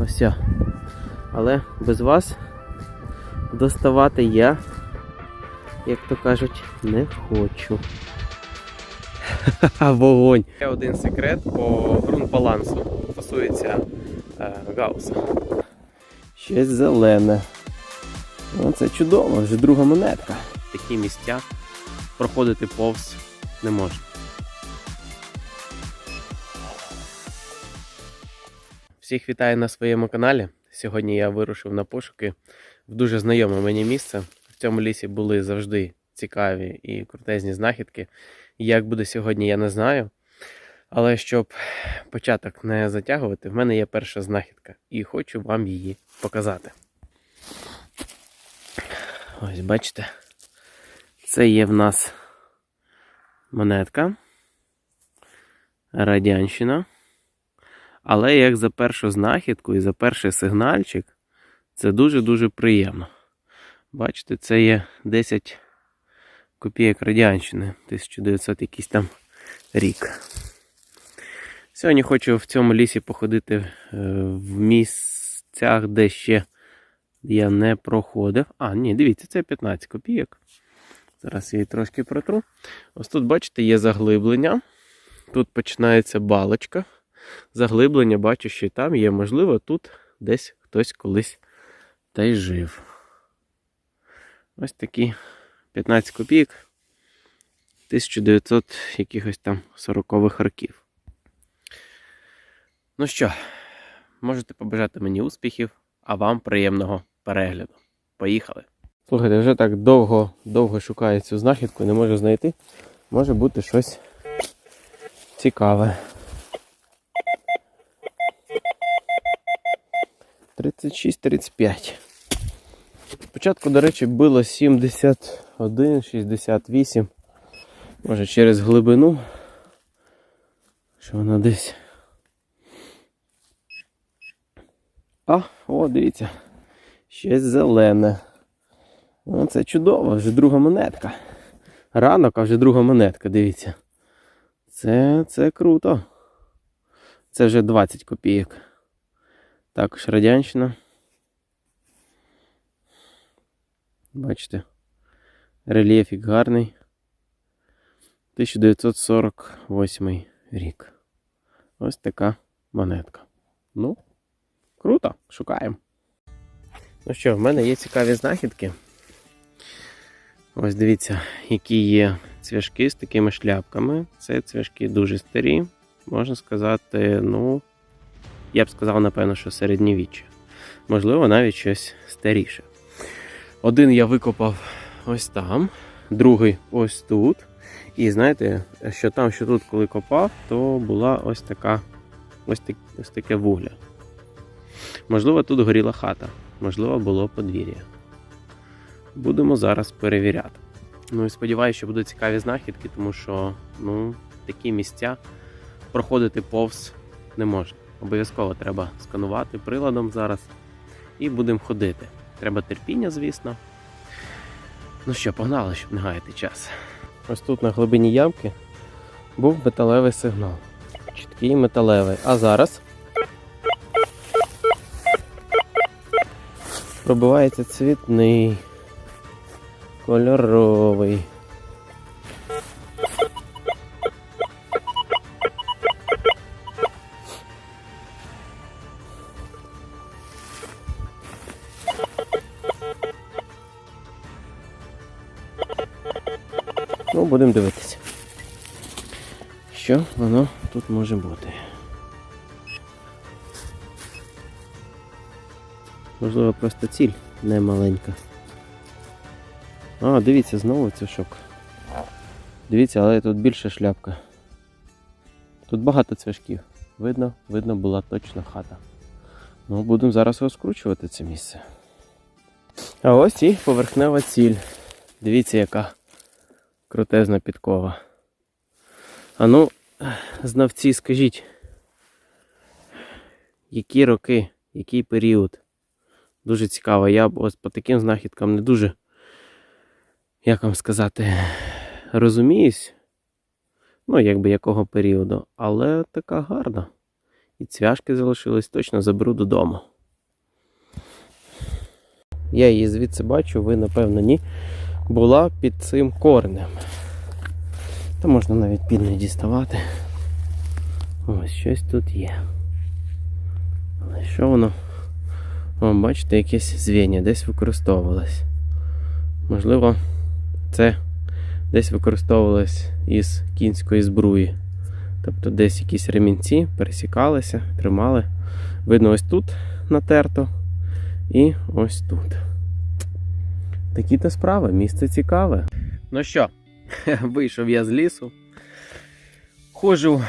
Ось. Але без вас доставати я, як то кажуть, не хочу. Ха-ха, Вогонь! Ще один секрет по ґрунтбалансу стосується е, гауса. Щось зелене. Ну, це чудово, вже друга монетка. Такі місця проходити повз не можна. Всіх вітаю на своєму каналі. Сьогодні я вирушив на пошуки в дуже знайоме мені місце. В цьому лісі були завжди цікаві і крутезні знахідки. Як буде сьогодні, я не знаю. Але щоб початок не затягувати, в мене є перша знахідка, і хочу вам її показати. Ось бачите, це є в нас монетка, радянщина. Але як за першу знахідку і за перший сигнальчик, це дуже-дуже приємно. Бачите, це є 10 копійок радянщини, 1900 якийсь там рік. Сьогодні хочу в цьому лісі походити е, в місцях, де ще я не проходив. А, ні, дивіться, це 15 копійок. Зараз я її трошки протру. Ось тут, бачите, є заглиблення. Тут починається балочка. Заглиблення, бачу, що і там є. Можливо, тут десь хтось колись та й жив. Ось такі 15 копійок 1900 якихось там 40-х років. Ну що, можете побажати мені успіхів, а вам приємного перегляду. Поїхали! Слухайте, вже так довго довго шукаю цю знахідку, не можу знайти. Може бути щось цікаве. 36-35. Спочатку, до речі, було 71, 68. Може через глибину. Що воно десь. А, о, дивіться. Щось зелене. О, це чудово, вже друга монетка. Ранок, а вже друга монетка, дивіться. Це, це круто. Це вже 20 копійок. Також радянщина. Бачите, рельєфік гарний. 1948 рік. Ось така монетка. Ну, круто, шукаємо. Ну що, в мене є цікаві знахідки. Ось дивіться, які є цвяшки з такими шляпками. Це цвяшки дуже старі. Можна сказати, ну, я б сказав, напевно, що середньовіччя. Можливо, навіть щось старіше. Один я викопав ось там, другий ось тут. І знаєте, що там, що тут, коли копав, то була ось така ось, так, ось таке вугля. Можливо, тут горіла хата, можливо, було подвір'я. Будемо зараз перевіряти. Ну і сподіваюся, що будуть цікаві знахідки, тому що ну, такі місця проходити повз не можна. Обов'язково треба сканувати приладом зараз і будемо ходити. Треба терпіння, звісно. Ну що, погнали, щоб не гаяти час. Ось тут на глибині ямки був металевий сигнал. Чіткий металевий. А зараз пробивається цвітний, кольоровий. Ну, будемо дивитися. Що воно тут може бути? Можливо, просто ціль не маленька. А, дивіться, знову цвяшок. Дивіться, але тут більша шляпка. Тут багато цвяшків. Видно, видно була точно хата. Ну, будемо зараз розкручувати це місце. А ось і поверхнева ціль. Дивіться, яка крутезна підкова. А ну, знавці, скажіть, які роки, який період? Дуже цікаво. Я ось по таким знахідкам не дуже, як вам сказати, розуміюсь. Ну, якби якого періоду, але така гарна. І цвяшки залишились, точно заберу додому. Я її звідси бачу, ви, напевно, ні. Була під цим коренем. Та можна навіть під не діставати. Ось щось тут є. Але що воно? О, бачите, якесь звіння десь використовувалось. Можливо, це десь використовувалось із кінської збруї. Тобто десь якісь ремінці пересікалися, тримали. Видно, ось тут натерто і ось тут. Такі то справи, місце цікаве. Ну що, вийшов я з лісу. Ходжу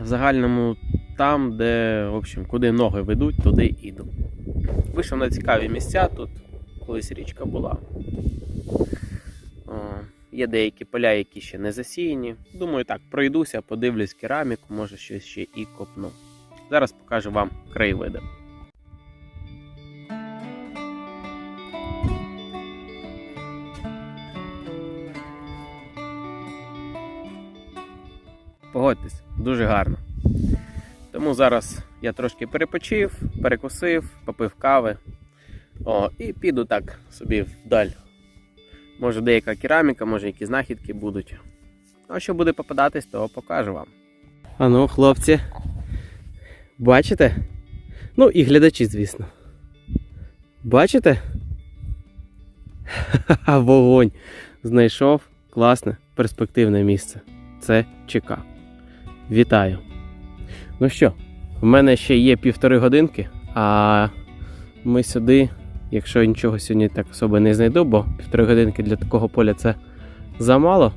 в загальному там, де, в общем, куди ноги ведуть, туди іду. Вийшов на цікаві місця, тут колись річка була. О, є деякі поля, які ще не засіяні. Думаю, так, пройдуся, подивлюсь кераміку, може щось ще і копну. Зараз покажу вам краєвиди. Погодьтесь, дуже гарно. Тому зараз я трошки перепочив, перекусив, попив кави. О, і піду так собі вдаль. Може деяка кераміка, може які знахідки будуть. А що буде попадатись, то покажу вам. А ну, хлопці. Бачите? Ну і глядачі, звісно. Бачите? Ха-ха, вогонь. Знайшов класне перспективне місце. Це ЧК. Вітаю. Ну що, в мене ще є півтори годинки, а ми сюди, якщо нічого сьогодні так особо не знайду, бо півтори годинки для такого поля це замало,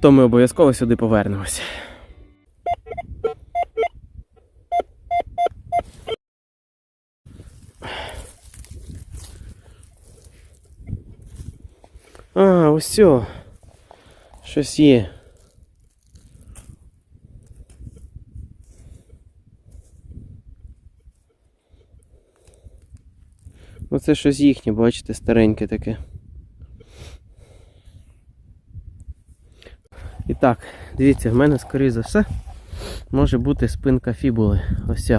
то ми обов'язково сюди повернемось. А, ось. Щось є. Ну це щось їхнє, бачите, стареньке таке. І так, дивіться, в мене, скоріше за все, може бути спинка фібули. Ось.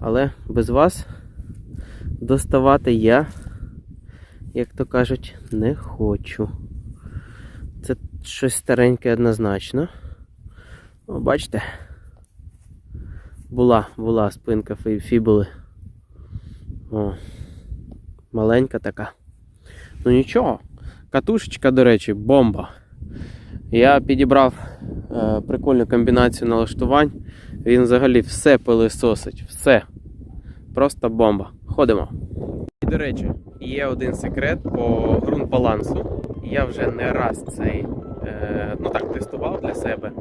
Але без вас доставати я, як то кажуть, не хочу. Це щось стареньке однозначно. О, бачите? Була, була спинка фі- фібули. О, маленька така. Ну нічого. Катушечка, до речі, бомба. Я підібрав е, прикольну комбінацію налаштувань. Він взагалі все пилисосить. Все. Просто бомба. Ходимо. І, до речі, є один секрет по ґрунт-балансу. Я вже не раз цей е, ну так, тестував для себе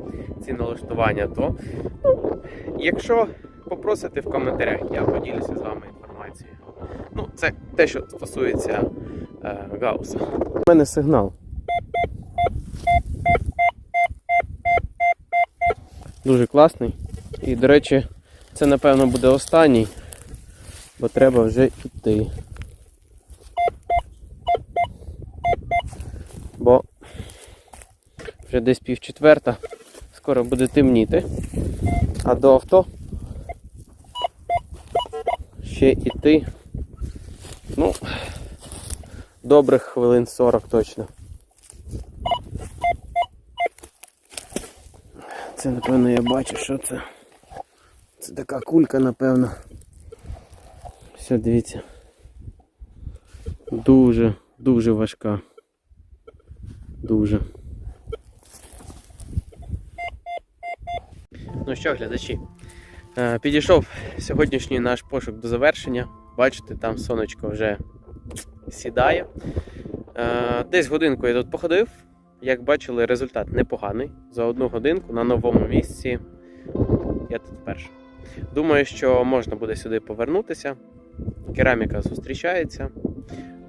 ці налаштування, то ну, якщо попросите в коментарях, я поділюся з вами. Ну, це те, що стосується е, Гауса. У мене сигнал. Дуже класний. І, до речі, це напевно буде останній, бо треба вже йти. Бо вже десь пів четверта, скоро буде темніти, а до авто ще йти. Ну, добрих хвилин 40 точно. Це, напевно, я бачу, що це. Це така кулька, напевно. Все, дивіться. Дуже, дуже важка. Дуже. Ну що, глядачі, е, підійшов сьогоднішній наш пошук до завершення. Бачите, там сонечко вже сідає. Е, Десь годинку я тут походив. Як бачили, результат непоганий. За одну годинку на новому місці. Я тут вперше. Думаю, що можна буде сюди повернутися. Кераміка зустрічається.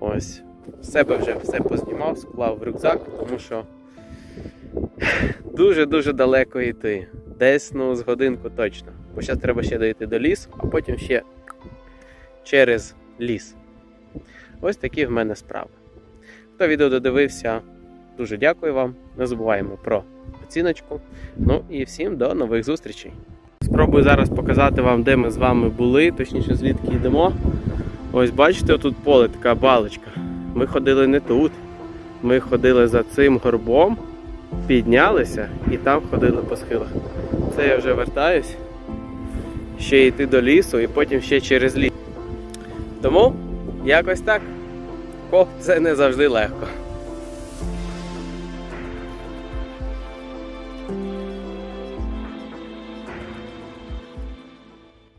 Ось. Себе вже все познімав, склав в рюкзак, тому що дуже-дуже далеко йти. Десь ну, з годинку точно. Бо зараз треба ще дойти до лісу, а потім ще через ліс. Ось такі в мене справи. Хто відео додивився, дуже дякую вам. Не забуваємо про оціночку. Ну і всім до нових зустрічей. спробую зараз показати вам, де ми з вами були, точніше звідки йдемо. Ось бачите, тут поле, така балочка. Ми ходили не тут. Ми ходили за цим горбом, піднялися і там ходили по схилах. Це я вже вертаюсь. Ще йти до лісу і потім ще через ліс. Тому якось так. Коп це не завжди легко.